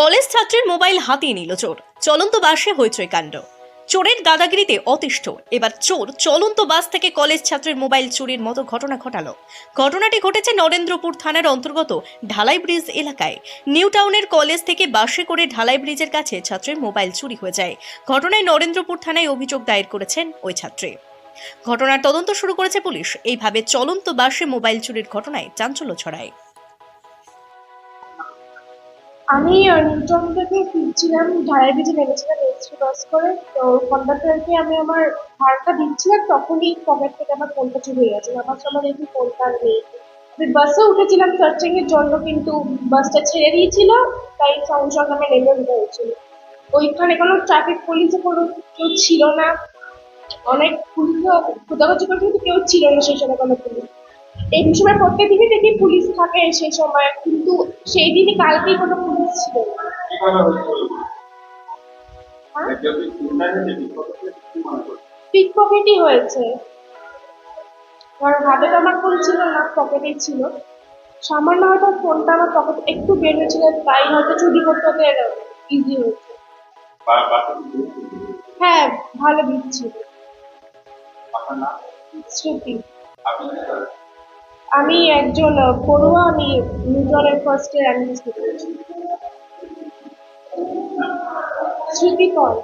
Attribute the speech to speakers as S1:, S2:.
S1: College ছাত্রের mobile হাতিয়ে নিল চোর। চলন্ত বাসে হইচই কাণ্ড। চোরের দাদাগিরিতে অতিষ্ঠ। এবার চোর চলন্ত বাস থেকে কলেজ ছাত্রের মোবাইল চুরির মতো ঘটনা ঘটালো। ঘটনাটি ঘটেছে নরেন্দ্রপুর থানার অন্তর্গত ঢালাই ব্রিজ এলাকায়। নিউ টাউনের কলেজ থেকে বাসে করে ঢালাই ব্রিজের কাছে ছাত্রের মোবাইল চুরি হয়ে যায়। ঘটনায় নরেন্দ্রপুর থানায় অভিযোগ দায়ের করেছেন ওই ছাত্রী। ঘটনার তদন্ত শুরু করেছে পুলিশ। এইভাবে চলন্ত বাসে মোবাইল চুরির ঘটনায় চাঞ্চল্য ছড়ায়।
S2: আমি নিউটন থেকে ফিরছিলাম ঢালাই ব্রিজে নেমেছিলাম এক্সট্রা বাস করে। তো কন্ডাক্টরকে আমি আমার ভাড়াটা দিচ্ছিলাম, তখনই পকেট থেকে আমার ফোনটা চুরি হয়ে গেছে আমার সময় দেখি ফোনটা নেই। আমি বাসে উঠেছিলাম সার্চিং এর জন্য কিন্তু বাসটা ছেড়ে দিয়েছিল, তাই সঙ্গে সঙ্গে আমি নেমে উঠতে হয়েছিল ওইখানে কোনো ট্রাফিক পুলিশে কোনো কেউ ছিল না। অনেক পুলিশও খোঁজাখুঁজি করছে কিন্তু কেউ ছিল না সেই সময় কোনো পুলিশ। এই সময় প্রত্যেক দিনই দেখি পুলিশ থাকে সেই সময় কিন্তু সেই দিনই কালকেই কোনো পুলিশ ছিল হ্যাঁ? পিক পকেটই হয়েছে। কারণ হাতে তো আমার ফোন ছিল না পকেটেই ছিল। সামান্য হয়তো ফোনটা আমার পকেট একটু বের হয়েছিল তাই হয়তো চুরি করতে হতে ইজি হয়েছে। হ্যাঁ ভালো দিচ্ছি। শ্রুতি? আমি একজন পড়ুয়া আমি নিউটনের ফার্স্ট ইয়ার অ্যাডমিনিস্ট্রেটর শ্রুতি পল